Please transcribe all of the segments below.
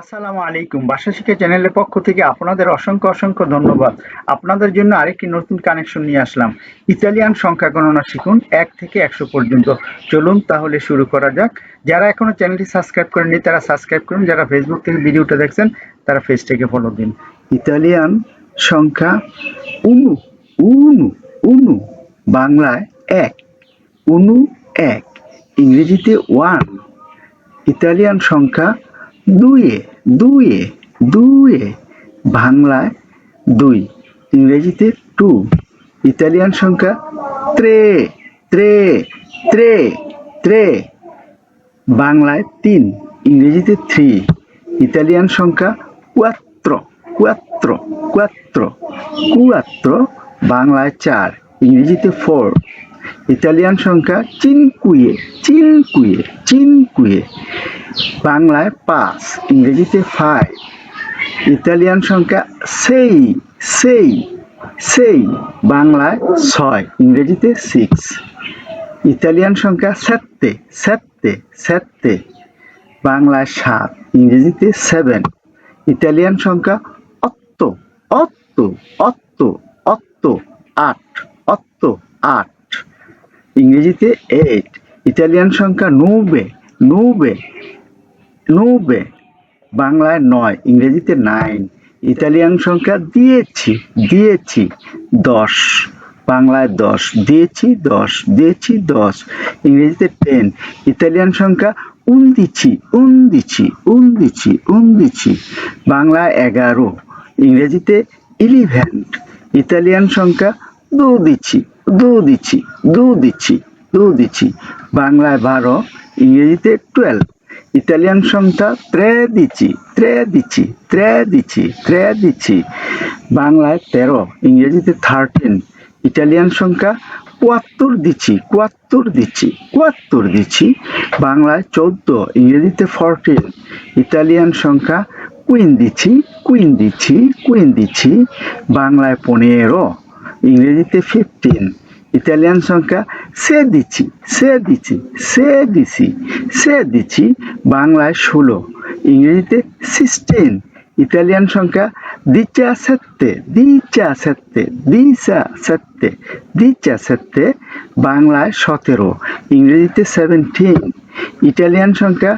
আসসালামু আলাইকুম। বাসা শিক্ষা চ্যানেলের পক্ষ থেকে আপনাদের অসংখ্য অসংখ্য ধন্যবাদ। আপনাদের জন্য আরেকটি নতুন কানেকশন নিয়ে আসলাম। ইতালিয়ান সংখ্যা গণনা শিখুন এক থেকে একশো পর্যন্ত। চলুন তাহলে শুরু করা যাক। যারা এখনও চ্যানেলটি সাবস্ক্রাইব করেননি, তারা সাবস্ক্রাইব করুন। যারা ফেসবুক থেকে ভিডিওটা দেখছেন, তারা পেজটাকে ফলো দিন। ইতালিয়ান সংখ্যা উনু উনু উনু, বাংলায় এক, উনু এক, ইংরেজিতে ওয়ান। ইতালিয়ান সংখ্যা দুয়ে দুয়ে দুয়ে বাংলায় দুই, ইংরেজিতে টু, ইতালিয়ান সংখ্যা ত্রে ত্রে ত্রে ত্রে। বাংলায় তিন, ইংরেজিতে থ্রি, ইতালিয়ান সংখ্যা কুয়াত্র কুয়াত্র কুয়াত্র কুয়াত্র। বাংলায় চার, ইংরেজিতে ফোর, ইতালিয়ান সংখ্যা চিনকুয়ে চিনকুয়ে চিনকুয়ে বাংলায় পাঁচ, ইংরেজিতে ফাইভ ইতালিয়ান সংখ্যা সেই সেই সেই, বাংলায় ছয়, ইংরেজিতে সিক্স ইতালিয়ান সংখ্যা সেত্তে সেত্তে সেত্তে বাংলায় সাত, ইংরেজিতে সেভেন ইতালিয়ান সংখ্যা অত্ত অত্ত অত্ত অত্ত, আট অত্ত, আট, ইংরেজিতে এইট ইতালিয়ান সংখ্যা নৌবে নৌবে নৌবে। বাংলায় নয়, ইংরেজিতে নাইন। ইতালিয়ান সংখ্যা দিয়েছি দিয়েছি দশ। বাংলায় দশ, দিয়েছি দশ দিয়েছি দশ। ইংরেজিতে টেন ইতালিয়ান সংখ্যা উন্দিছি উন্দিছি উন্দিছি উন্দিছি বাংলায় এগারো। ইংরেজিতে ইলিভেন্ট ইতালিয়ান সংখ্যা দু দিচ্ছি দু দিচ্ছি দু দিচ্ছি দু দিচ্ছি বাংলায় বারো, ইংরেজিতে টুয়েলভ ইতালিয়ান সংখ্যা ত্রে দিচ্ছি ত্রে দিচ্ছি বাংলায় তেরো, ইংরেজিতে থার্টিন ইটালিয়ান সংখ্যা কুয়াত্তর দিচ্ছি কুয়াত্তর দিচ্ছি কুয়াত্তর দিচ্ছি বাংলায় চোদ্দ, ইংরেজিতে ফরটিন ইটালিয়ান সংখ্যা কুইন দিচ্ছি কুইন দিচ্ছি কুইন দিচ্ছি বাংলায় পনেরো, ইংরেজিতে ফিফটিন ইতালিয়ান সংখ্যা, সে দিচ্ছি সে দিচ্ছি, সে দিছি সে দিচ্ছি, বাংলায় ষোলো, ইংরেজিতে সিক্সটিন ইতালিয়ান সংখ্যা দিচা সেত্তে দিচা সেত্তে দিচা সেত্তে দিচা সেত্তে, বাংলায় সতেরো, ইংরেজিতে সেভেন্টিন ইটালিয়ান সংখ্যা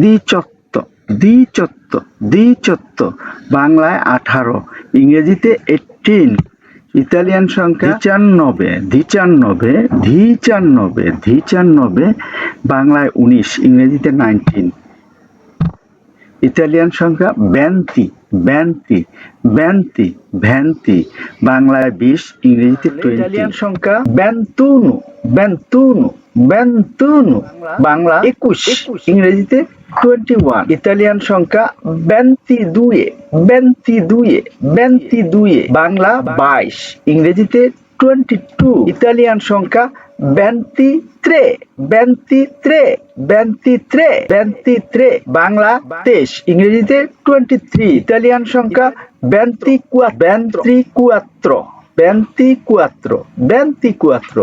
দ্বিচত্ব দ্বিচত্ব দ্বিচত্ব বাংলায় আঠারো, ইংরেজিতে এইটিন ইতালিয়ান সংখ্যা ধিচান্নবে ধিচান্নবে ধিচান্নবে ধিচান্নবে বাংলায় উনিশ ইংরেজিতে নাইনটিন ইতালিয়ান সংখ্যা ব্যান্তি ব্যান্তি ব্যান্তি ভ্যান্তি বাংলায় বিশ ইংরেজিতে ইতালিয়ান সংখ্যা ব্যান্তুনু ব্যান্তুনু ব্যান্তুনু বাংলা একুশ। ইংরেজিতে টোয়েন্টি ওয়ান ইতালিয়ান সংখ্যা ব্যান্তি দুয়ে ব্যান্তি দুয়ে ব্যান্তি দুয়ে বাংলা বাইশ, ইংরেজিতে টোয়েন্টি টু ইতালিয়ান সংখ্যা ব্যান্তি ত্রে ব্যান্তি ত্রে ব্যান্তি ত্রে ব্যান্তি ত্রে বাংলা তেইশ, ইংরেজিতে টোয়েন্টি থ্রি ইতালিয়ান সংখ্যা ব্যান্তি কুয়া ব্যান্তি কুয়াত্র ব্যান্তি কুয়াত্র ব্যান্তি কুয়াত্র।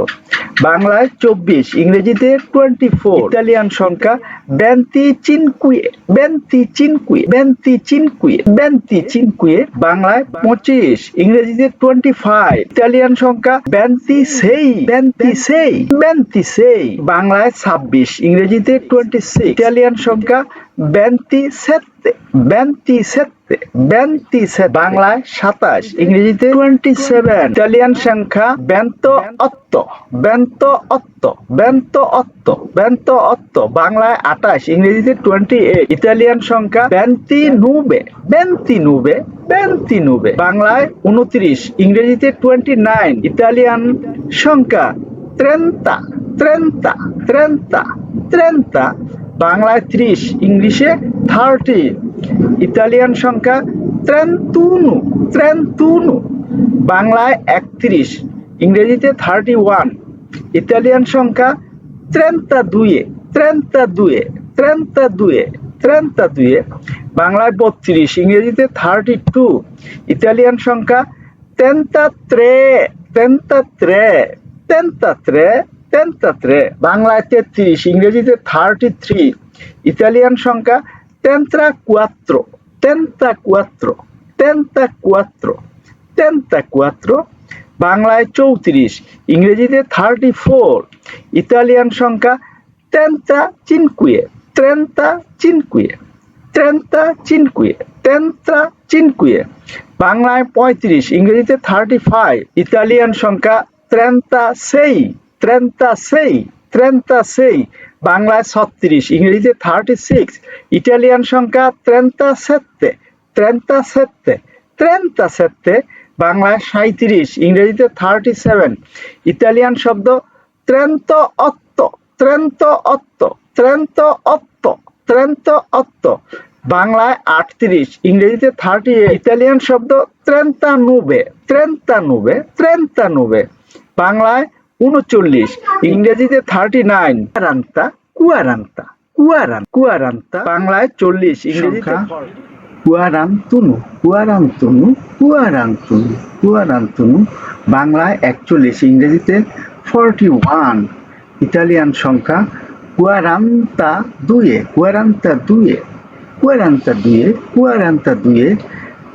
বাংলায় চব্বিশ, ইংরেজিতে টোয়েন্টি ফোর ইতালিয়ান সংখ্যা ব্যান্তি চিনকুয়ে ব্যান্তি চিনকুয়ে ব্যান্তি চিনকুয়ে ব্যান্তি চিনকুয়ে। বাংলায় পঁচিশ, ইংরেজিতে টোয়েন্টি ফাইভ ইতালিয়ান সংখ্যা ব্যান্তি সেই ব্যান্তি সেই ব্যান্তি সেই। বাংলায় ছাব্বিশ, ইংরেজিতে টোয়েন্টি সিক্স ইতালিয়ান সংখ্যা ব্যান্তি সেত্তে ব্যান্তি সেত্তে, ব্যান্তি সে বাংলায় সাতাশ, ইংরেজিতে টোয়েন্টি সেভেন ইতালিয়ান সংখ্যা ব্যন্ত অত্ত ব্যন্ত অত্ত ব্যন্ত অত্ত ব্যন্ত অত্ত। বাংলায় আঠাশ, ইংরেজিতে টোয়েন্টি এইট ইতালিয়ান সংখ্যা ব্যান্তি নুবে ব্যান্তি নুবে ব্যান্তি নুবে। বাংলায় উনত্রিশ ইংরেজিতে টোয়েন্টি নাইন ইতালিয়ান সংখ্যা ত্রেন্তা ত্রেন্তা ত্রেন্তা ত্রেন্তা। বাংলায় ত্রিশ, ইংলিশে থার্টি, ইতালিয়ান সংখ্যা ত্রেন্তুনু ত্রেন্তুনু, বাংলায় একত্রিশ, ইংরেজিতে থার্টি ওয়ান, ইতালিয়ান সংখ্যা ত্রেন্তা দুয়ে ত্রেন্তা দুয়ে ত্রেন্তা দুয়ে ত্রেন্তা দুয়ে বাংলায় বত্রিশ, ইংরেজিতে থার্টি টু, ইতালিয়ান সংখ্যা তেন্তা ত্রে তেন্তা ত্রে তেন্তা ত্রে তেন্তা ত্রে বাংলায় তেত্রিশ, ইংরেজিতে থার্টি থ্রি ইতালিয়ান সংখ্যা তেন্ত্রা কুয়াত্রো তেন্তা কুয়াত্র তেন্তা কুয়াত্র তেন্তা কুয়াত্র বাংলায় চৌত্রিশ, ইংরেজিতে থার্টি ফোর ইতালিয়ান সংখ্যা তেন্তা চিনকুয়ে ট্রেন্তা চিনকুয়ে ট্রেন্তা চিনকুয়ে তেন্তা চিনকুয়ে বাংলায় পঁয়ত্রিশ, ইংরেজিতে থার্টি ফাইভ ইতালিয়ান সংখ্যা ত্রেন্তা সেই ত্রেন্তা সেই ত্রেন্তা সেই বাংলায় ছত্রিশ, ইংরেজিতে থার্টি সিক্স ইটালিয়ান সংখ্যা ত্রেন্তা সেত্তে ত্রেন্তা সেত্তে ত্রেন্তা সেত্তে বাংলায় সাঁত্রিশ ইংরেজিতে থার্টি সেভেন ইতালিয়ান শব্দ ত্রেন্ত অত্ত ত্রেন্ত অত্ত ত্রেন্ত অত্ত ত্রেন্ত অত্ত বাংলায় আটত্রিশ, ইংরেজিতে থার্টি ইতালিয়ান শব্দ ত্রেন্তা নুবে ত্রেন্তা নুবে ত্রেন্তা নুবে বাংলায় উনচল্লিশ ইংরেজিতে থার্টি নাইন কুয়ারান্তা কুয়ারান্তা কুয়ারান কুয়ারান্তা বাংলায় চল্লিশ ইংরেজিতে কুয়ারান্তুনু কুয়ারান্তুনু কুয়ারান্তুনু কুয়ারান্তুনু বাংলায় একচল্লিশ ইংরেজিতে ফর্টি ওয়ান ইটালিয়ান সংখ্যা কুয়ারান্তা দুয়ে কুয়ারান্তা দুয়ে কুয়ারান্তা দুয়ে কুয়ারান্তা দুয়ে।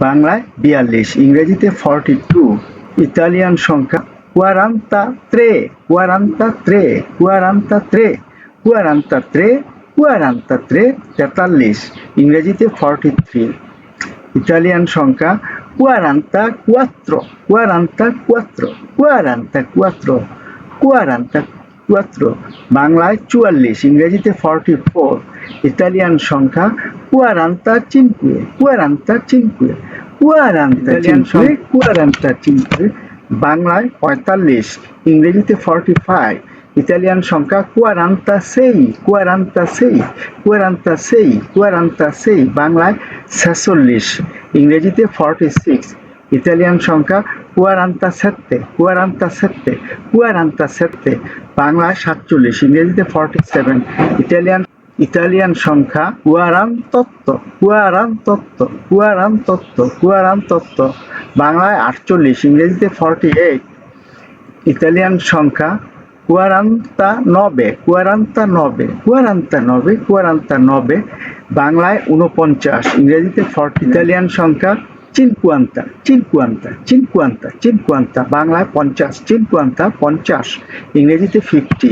বাংলায় বিয়াল্লিশ ইংরেজিতে ফর্টি টু ইতালিয়ান সংখ্যা কুয়ারান্তা ত্রে কুয়ারান্তা ত্রে কুয়ারান্তা ত্রে কুয়ারান্তা ত্রে কুয়ারান্তা ত্রে তেতাল্লিশ। ইংরেজিতে ফর্টি থ্রি ইতালিয়ান সংখ্যা কুয়ারান্তা কুয়াত্র কুয়ারান্তা কুয়াত্র কুয়ারান্তা কুয়াত্র কুয়ারান্তা কুয়াত্র বাংলায় চুয়াল্লিশ ইংরেজিতে ফর্টি ফোর ইতালিয়ান সংখ্যা কুয়ারান্তা চিনকুয়ে কুয়ারান্তা চিনকুয়ে কুয়ারান্তা চিনকুয়ে কুয়ারান্তা চিনকুয়ে বাংলায় পঁয়তাল্লিশ, ইংরেজিতে ফর্টি ফাইভ ইতালিয়ান সংখ্যা কুয়ারান্তা সেই কুয়ারান্তা সেই কুয়ারান্তা সেই কুয়ারান্তা সেই বাংলায় ছেচল্লিশ, ইংরেজিতে ফর্টি সিক্স ইতালিয়ান সংখ্যা কুয়ারান্তা সেত্তে কুয়ারান্তা সেত্তে কুয়ারান্তা সেত্তে বাংলায় সাতচল্লিশ, ইংরেজিতে ফর্টি সেভেন ইতালিয়ান ইতালিয়ান সংখ্যা কুয়ারান তত্ত্ব কুয়ারান তত্ত্ব কুয়ারান তত্ত্ব কুয়ারান তত্ত্ব। বাংলায় আটচল্লিশ, ইংরেজিতে ফর্টি এইট ইতালিয়ান সংখ্যা কুয়ারান্তা নবে কুয়ারান্তা নবে কুয়ারান্তা নবে কুয়ারান্তা নবে। বাংলায় উনপঞ্চাশ ইংরেজিতে ফর্টি ইতালিয়ান সংখ্যা চিনকুয়ান্তা চিনকুয়ান্তা চিনকুয়ান্তা চিনকুয়ান্তা বাংলায় পঞ্চাশ চিনকুয়ান্তা পঞ্চাশ। ইংরেজিতে ফিফটি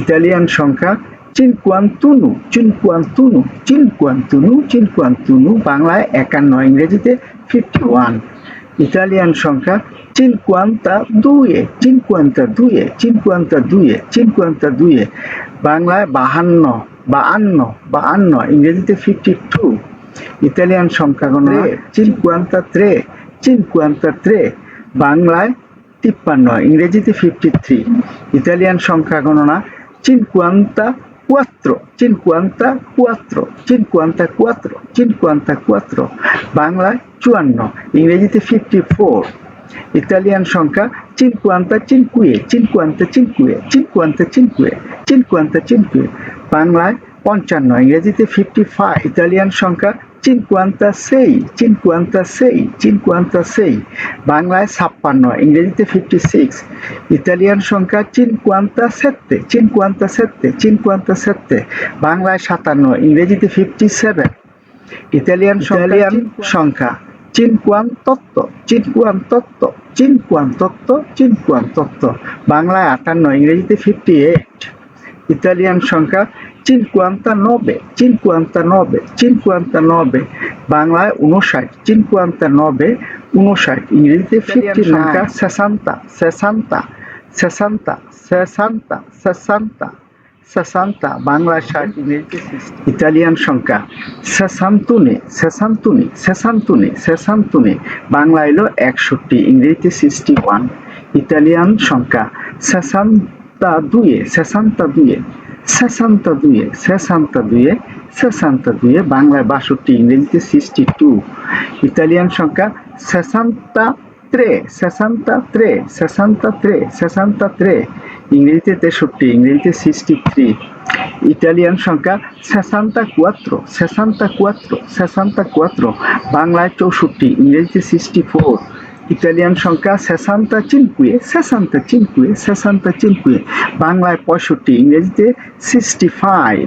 ইতালিয়ান সংখ্যা চিনকুয়ান্তুনু চিনকুয়ান্তুনু চিনকুয়ান্তুনু চিনকুয়ান্তুনু বাংলায় একান্ন ইংরেজিতে ফিফটি ওয়ান ইতালিয়ান সংখ্যা চিনকুয়ান্তা দুয়ে চিনকুয়ান্তা দুয়ে চিনকুয়ান্তা দুয়ে চিনকুয়ান্তা দুয়ে বাংলায় বাহান্ন বাহান্ন বাহান্ন ইংরেজিতে ফিফটি টু ইতালিয়ান সংখ্যা গণনা চিনকুয়ান্তা ত্রে চিনকুয়ান্তা ত্রে বাংলায় তিপ্পান্ন ইংরেজিতে ফিফটি থ্রি ইতালিয়ান সংখ্যা গণনা চিনকুয়ান্তা cuatro, cincuenta cuatro, cincuenta cuatro, cincuenta cuatro. বাংলায় চুয়ান্ন ইংরেজিতে ফিফটি ফোর ইতালিয়ান সংখ্যা চিনকুয়ান্তা চিনকুয়ে চিনকুয়ান্তা চিনকুয়ে চিনকুয়ান্তা চিনকুয়ে চিনকুয়ান্তা চিনকুয়ে বাংলায় পঞ্চান্ন ইংরেজিতে ফিফটি ফাইভ ইতালিয়ান সংখ্যা সেই সেই সেই বাংলায় ছাপ্পান্ন ইংরেজিতে ফিফটি সিক্স ইতালিয়ান সংখ্যা চিনকুয়ান্তা সেত্তে চিনকুয়ান্তা সেত্তে চিনকুয়ান্তা সেত্তে বাংলায় সাতান্ন ইংরেজিতে ফিফটি সেভেন ইতালিয়ান ইতালিয়ান সংখ্যা চিনকুয়ান তত্ত্ব চিনকুয়ান তত্ত্ব চিনকুয়ান তত্ত্ব চিনকুয়ান তত্ত্ব বাংলায় আটান্ন ইংরেজিতে ফিফটি এইট ইতালিয়ান সংখ্যা চিনকুয়ান্তা নবে চিনকুয়ান্তা নবে চিনকুয়ান্তা নবে বাংলায় উনষাট চিনকুয়ান্তা নবে উনষাট ইংরেজিতে ফিফটি সংখ্যা সেসান্তা সেসান্তা সেসান্তা সেসান্তা সেসান্তা সেসান্তা বাংলায় ষাট ইংরেজিতে ইতালিয়ান সংখ্যা সেসান্তুনে সেসান্তুনে সেসান্তুনে সেসান্তুনে বাংলা এলো একষট্টি ইংরেজিতে সিক্সটি ওয়ান ইতালিয়ান সংখ্যা সেসান্তা দুয়ে সেসান্তা দুয়ে সেসান্তা দুয়ে, শেষান্ত দুয়ে শেষান্ত দুয়ে বাংলায় বাষট্টি, ইংরেজিতে সিক্সটি টু ইতালিয়ান সংখ্যা সেসান্তা ত্রে সেসান্তা ত্রে সেসান্তা ত্রে সেসান্তা ত্রে ইংরেজিতে তেষট্টি, ইংরেজিতে সিক্সটি থ্রি ইটালিয়ান সংখ্যা সেসান্তা কুয়াত্র সেসান্তা কুয়াত্র সেসান্তা কুয়াত্র বাংলায় চৌষট্টি, ইংরেজিতে সিক্সটি ফোর ইতালিয়ান সংখ্যা সেসান্তা চিনকুয়ে সেসান্তা চিনকুয়ে সেসান্তা চিনকুয়ে। বাংলায় পঁয়ষট্টি, ইংরেজিতে সিক্সটি ফাইভ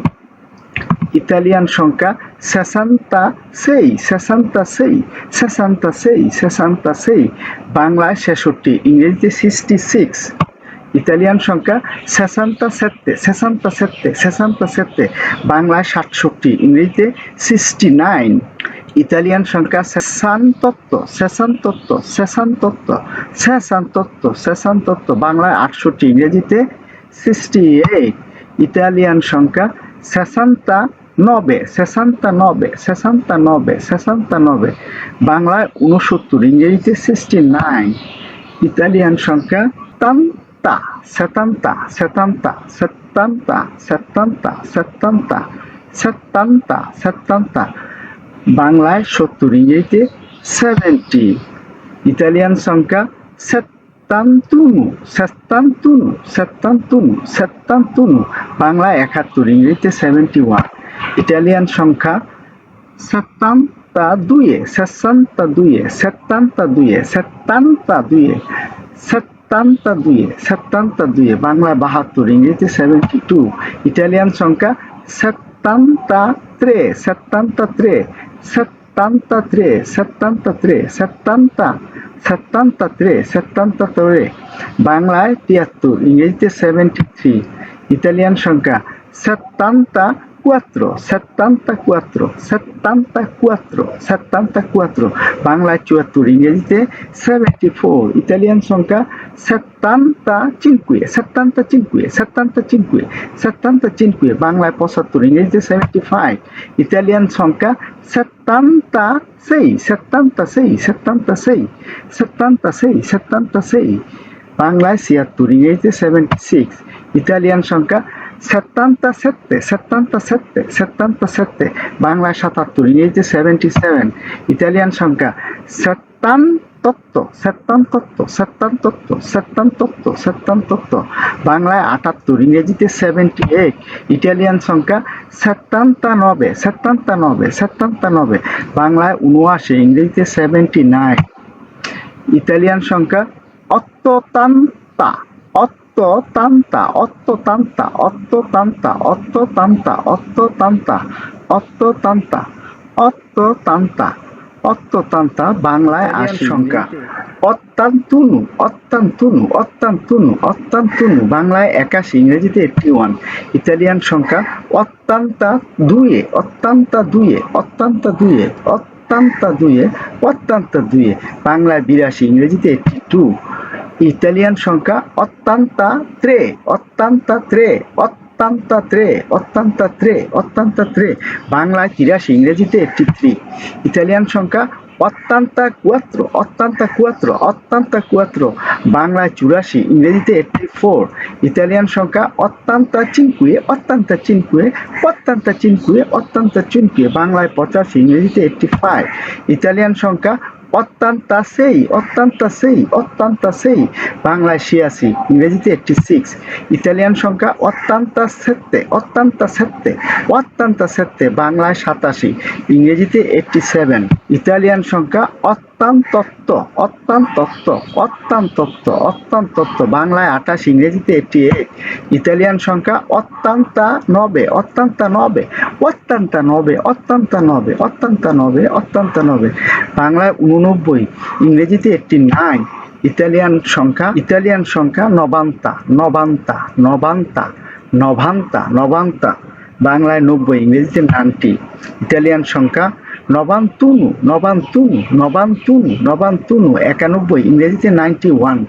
ইতালিয়ান সংখ্যা সেসান্তা সেই সেসান্তা সেই সেসান্তা সেই সেসান্তা সেই। বাংলায় ছেষট্টি, ইংরেজিতে সিক্সটি সিক্স ইতালিয়ান সংখ্যা সেসান্তা সেত্তে সেসান্তা সেত্তে সেসান্তা সেত্তে বাংলায় সাতষট্টি, ইংরেজিতে সিক্সটি নাইন ইতালিয়ান সংখ্যা সেসান্তত্ব সেসান্তত্ব সেসান্তত্ব সেসান্তত্ব সেসান্তত্ব বাংলায় আটষট্টি, ইংরেজিতে সিক্সটি এইট ইতালিয়ান সংখ্যা সেসান্তা নবে সেসান্তা নবে সেসান্তা নবে সেসান্তা নবে বাংলায় উনসত্তর ইংরেজিতে সিক্সটি নাইন ইতালিয়ান সংখ্যা তান্তা সেতান্তা সেতান্তা সেতান্তা সেতান্তা সেতান্তা সেতান্তা সেতান্তা বাংলায় সত্তর ইংরেজিতে সেভেন্টি ইতালিয়ান সংখ্যা সেত্তান্তুনু সেত্তান্তুনু সেত্তান্তুনু সেত্তান্তুনু বাংলায় একাত্তর ইংরেজিতে সেভেন্টি ওয়ান ইটালিয়ান সংখ্যা সেত্তান্তা দুয়ে সেসান্তা দুয়ে সেত্তান্তা দুয়ে সেত্তান্তা দুয়ে সেত্তান্তা দুয়ে সেত্তান্তা দুয়ে বাংলা বাহাত্তর ইংরেজিতে সেভেন্টি টু ইটালিয়ান সংখ্যা সেত্তান্তা ত্রে সেত্তান্তা ত্রে সেত্তান্তা ত্রে সেত্তান্তা ত্রে সেত্তান্তা সেত্তান্তা ত্রে সেত্তান্তা ত্রে। বাংলায় তিয়াত্তর, ইংরেজিতে সেভেন্টি থ্রি ইতালিয়ান সংখ্যা সেত্তান্তা cuatro, settanta cuatro, settanta cuatro, settanta cuatro, বাংলায় চুয়াত্তর ইংরেজিতে সেভেন্টি ফোর ইতালিয়ান সংখ্যা সেত্তান্তা চিনকুয়ে সেত্তান্তা চিনকুয়ে সেত্তান্তা চিনকুয়ে সেত্তান্তা চিনকুয়ে বাংলায় পঁচাত্তর ইংরেজিতে সেভেন্টি ফাইভ ইতালিয়ান সংখ্যা সেত্তান্তা সেই সেত্তান্তা সেই সেত্তান্তা সেই সেত্তান্তা সেই সেত্তান্তা সেই বাংলায় ছিয়াত্তর ইংরেজিতে সেভেন্টি সিক্স ইতালিয়ান সংখ্যা সেত্তান্তা সেত্তে সেত্তান্তা সেত্তে সেত্তান্তা সেত্তে বাংলায় সাতাত্তর ইংরেজিতে সেভেন্টি সেভেন ইতালিয়ান সংখ্যা। সেত্তান তত্ত্ব সেত্তান তত্ত্ব সেত্তান তত্ত্ব সেত্তান তত্ত্ব তত্ত্ব বাংলায় আটাত্তর, ইংরেজিতে সেভেন্টি এইট ইটালিয়ান সংখ্যা সেত্তান্তা নবে সেত্তান্তা নবে সেত্তান্তা নবে। বাংলায় উনআশি ইংরেজিতে সেভেন্টি নাইন ইতালিয়ান সংখ্যা অত্যতান্তা বাংলায় আশি। সংখ্যা। অত্যান্তুনু অত্যান্তুনু অত্যান্তুনু অত্যান্তুনু বাংলায় একাশি ইংরেজিতে এইটটি ওয়ান ইতালিয়ান সংখ্যা অত্যান্তা দুয়ে অত্যান্তা দুয়ে অত্যান্তা দুয়ে অত্যান্তা দুয়ে অত্যান্তা দুয়ে বাংলায় বিরাশি ইংরেজিতে এইটটি টু ইতালিয়ান সংখ্যা অত্যান্তা ত্রে অত্যান্তা ত্রে অত্যান্তা ত্রে অত্যান্তা ত্রে অত্যান্তা ত্রে। বাংলায় তিরাশি, ইংরেজিতে একটি থ্রি ইতালিয়ান সংখ্যা অত্যান্তা কুয়াত্র অত্যান্তা কুয়াত্র অত্যান্তা কুয়াত্র বাংলায় চুরাশি, ইংরেজিতে এইটটি ফোর। ইতালিয়ান সংখ্যা অত্যান্তা চিনকুয়ে অত্যান্তা চিনকুয়ে অত্যান্তা চিনকুয়ে অত্যান্তা চিনকুয়ে। বাংলায় পঁচাশি, ইংরেজিতে এইটটি ফাইভ ইতালিয়ান সংখ্যা অত্যান্তা সেই, অত্যন্তা সেই অত্যন্তা সেই। বাংলায় ছিয়াশি, ইংরেজিতে এইটটি সিক্স ইতালিয়ান সংখ্যা অত্যন্তা সেত্তে অত্যন্তা সেত্তে অত্যন্তা সেত্তে বাংলায় সাতাশি, ইংরেজিতে এইটটি সেভেন ইতালিয়ান সংখ্যা অত্যান্তত্ব অত্যান্তত্ব অত্যান্তত্ব অত্যান্তত্ব। বাংলায় আঠাশ, ইংরেজিতে এইট ইতালিয়ান সংখ্যা অত্যান্তা নবে অত্যান্তা নবে, অত্যন্ত নবে অত্যন্ত নবে অত্যন্ত নবে অত্যন্ত নবে। বাংলায় উননব্বই, ইংরেজিতে এইটটি নাইন ইতালিয়ান সংখ্যা ইতালিয়ান সংখ্যা নবান্তা নবান্তা নবান্তা, নভান্তা, নবান্তা। বাংলায় নব্বই, ইংরেজিতে নাইনটি, ইতালিয়ান সংখ্যা নবান্তুনু নবান্তুনু নবান্তুনু নবান্তুনু, একানব্বই, ইংরেজিতে নাইনটি ওয়ান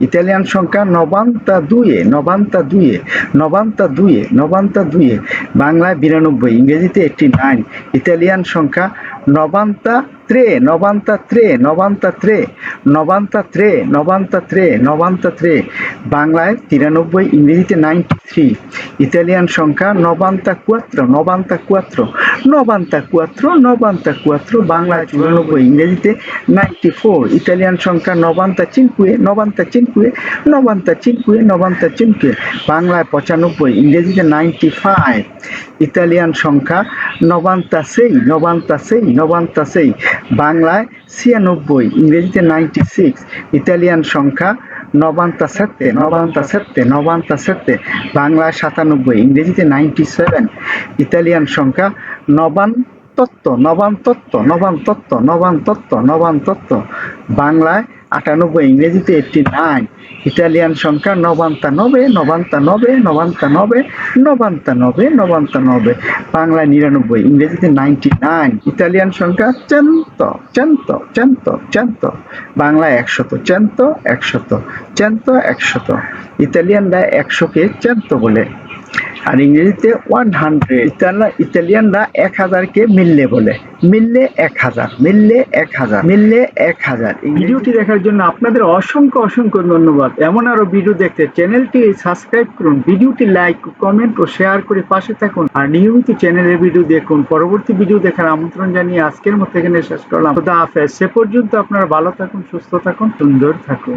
ইতালিয়ান সংখ্যা নবান্তা দুয়ে নবান্তা দুয়ে নবান্তা দুয়ে নবান্তা দুয়ে বাংলায় বিরানব্বই, ইংরেজিতে এইটটি নাইন ইতালিয়ান সংখ্যা নবান্তা ত্রে নবান্তা ত্রে নবান্তা ত্রে নবান্তা ত্রে নবান্তা ত্রে নবান্তা ত্রে বাংলায় তিরানব্বই, ইংরেজিতে নাইনটি থ্রি ইতালিয়ান সংখ্যা নবান্তা কুয়াত্র নবান্তা কুয়াত্র নবান্তা কুয়াত্র নবান্তা কুয়াত্র বাংলায় চুরানব্বই ইংরেজিতে নাইনটি ফোর ইতালিয়ান সংখ্যা নবান্তা চিনকুয়ে নবান্তা চিনকুয়ে নবান্তা চিনকুয়ে নবান্তা চিনকুয়ে, বাংলায় পঁচানব্বই, ইংরেজিতে নাইনটি ফাইভ ইতালিয়ান সংখ্যা নবান্তা সেই নবান্তা সেই নবান্তা সেই, বাংলায় ছিয়ানব্বই, ইংরেজিতে নাইনটি সিক্স ইতালিয়ান সংখ্যা নবান্তা সেত্তে নবান্তা সেত্তে নবান্তা সেত্তে বাংলায় সাতানব্বই, ইংরেজিতে নাইনটি সেভেন ইতালিয়ান সংখ্যা নবান্ত তত্ত্ব নবান তত্ত্ব নবান তত্ত্ব নবান তত্ত্ব নবান তত্ত্ব বাংলায় আটানব্বই, ইংরেজিতে এইটটি নাইন ইটালিয়ান সংখ্যা নবান্তানবে নবান্তানবে নবান্তানবে নবান্তানবে নবান্তানবে বাংলায় নিরানব্বই, ইংরেজিতে নাইনটি নাইন ইটালিয়ান সংখ্যা চেন্ত চেন্ত চেন্ত চেন্ত, বাংলায় একশত, চেন্ত একশত চেন্ত, একশত, ইতালিয়ানরা একশোকে চেন্ত বলে। আর ইংরেজিতে ওয়ান হান্ড্রেড ইতালিয়ানরা এক হাজারকে মিললে বলে। মিললে এক হাজার, মিললে এক হাজার, মিললে এক হাজার। ভিডিওটি দেখার জন্য আপনাদের অসংখ্য অসংখ্য ধন্যবাদ। এমন আরও ভিডিও দেখতে চ্যানেলটি সাবস্ক্রাইব করুন। ভিডিওটি লাইক কমেন্ট ও শেয়ার করে পাশে থাকুন। আর নিয়মিত চ্যানেলের ভিডিও দেখুন। পরবর্তী ভিডিও দেখার আমন্ত্রণ জানিয়ে আজকের মতো এখানে শেষ করলাম। খুদা হাফেজ। সে পর্যন্ত আপনারা ভালো থাকুন, সুস্থ থাকুন, সুন্দর থাকুন।